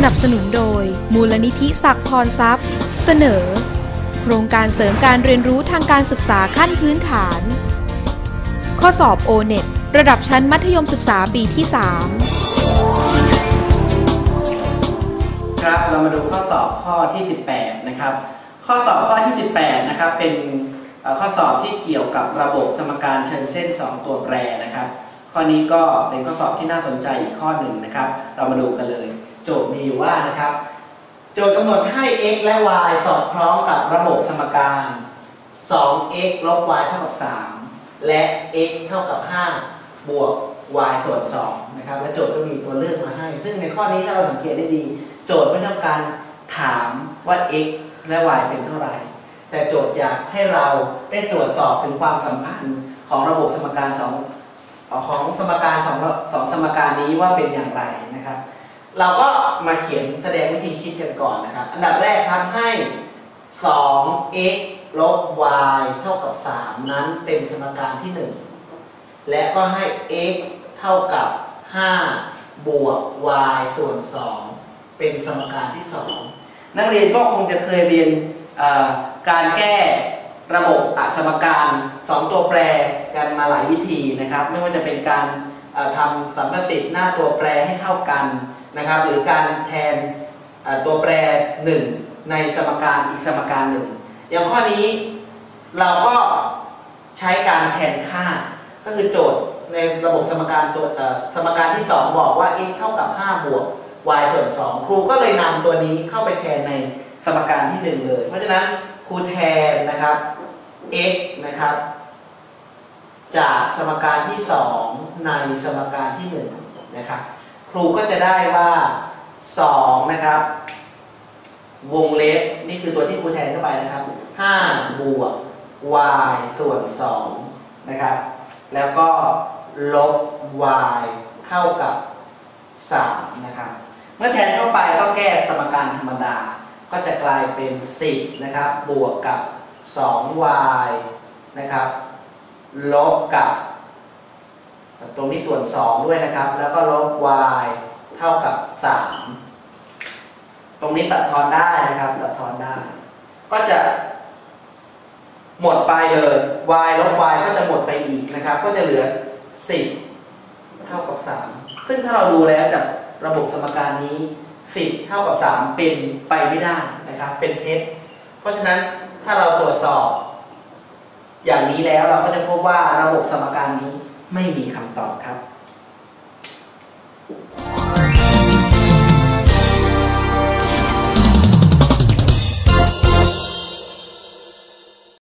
สนับสนุนโดย มูลนิธิศักดิ์พรทรัพย์ เสนอ โครงการเสริมการเรียนรู้ทางการศึกษาขั้นพื้นฐาน ข้อสอบ o n e t ระดับชั้นมัธยมศึกษาปีที่ 3 ครับเรามาดูข้อสอบข้อที่ 18 นะครับ ข้อสอบข้อที่ 18 นะครับ เป็นข้อสอบที่เกี่ยวกับระบบสมการเชิงเส้น 2 ตัวแปรนะครับ ข้อนี้ก็เป็นข้อสอบที่น่าสนใจอีกข้อหนึ่งนะครับ เรามาดูกันเลย โจทย์มีอยู่ว่านะครับ โจทย์กำหนดให้ x และ y สอดคล้องกับระบบสมการ 2x ลบ y เท่ากับ 3 และ x เท่ากับ 5 บวก y ส่วน2นะครับ และโจทย์ก็มีตัวเลือกมาให้ ซึ่งในข้อนี้ถ้าเราสังเกตได้ดี โจทย์ไม่ต้องการถามว่า x และ y เป็นเท่าไหร่ แต่โจทย์อยากให้เราได้ตรวจสอบถึงความสัมพันธ์ของระบบสมการสองของสมการสองสองสมการนี้ว่าเป็นอย่างไรนะครับ เราก็มาเขียนแสดงวิธีคิดกันก่อนนะครับ อันดับแรกครับให้ 2x ลบ y เท่ากับ 3 นั้นเป็นสมการที่ 1 และก็ให้ x เท่ากับ 5 บวก y ส่วน 2 เป็นสมการที่ 2 นักเรียนก็คงจะเคยเรียนการแก้ระบบอสมการ 2 ตัวแปรกันมาหลายวิธีนะครับ ไม่ว่าจะเป็นการทำสัมประสิทธิ์หน้าตัวแปรให้เท่ากัน นะครับ หรือการแทนตัวแปร1ในสมการอีกสมการหนึ่งอย่างข้อนี้เราก็ใช้การแทนค่า ก็คือโจทย์ในระบบสมการตัวสมการที่ 2 บอกว่า x เท่ากับ 5 บวก y ส่วน 2 ครูก็เลยนำตัวนี้เข้าไปแทนในสมการที่ 1 เลย เพราะฉะนั้นครูแทนนะครับ x นะครับ จากสมการที่ 2 ในสมการที่ 1 นะครับ รูก็จะได้ว่า2นะครับ วงเล็บนี่คือตัวที่ครูแทนเข้าไปนะครับ5บวก y ส่วน2นะครับ แล้วก็ลบ y เท่ากับ3นะครับ เมื่อแทนเข้าไปก็แก้สมการธรรมดา ก็จะกลายเป็น 10นะครับ บวกกับ 2y นะครับ ลบกับ ตรงนี้ส่วน 2 ด้วยนะครับ แล้วก็ลบ y เท่ากับ 3 ตรงนี้ตัดทอนได้นะครับ ตัดทอนได้ ก็จะหมดไปเลย y ลบ y ก็จะหมดไปอีกนะครับ ก็จะเหลือ 10 เท่ากับ 3 ซึ่งถ้าเราดูแล้วจากระบบสมการนี้ 10 เท่ากับ 3 เป็นไปไม่ได้นะครับ เป็นเท็จ เพราะฉะนั้นถ้าเราตรวจสอบ อย่างนี้แล้วเราก็จะพบว่าระบบสมการนี้ ไม่มีคำตอบครับ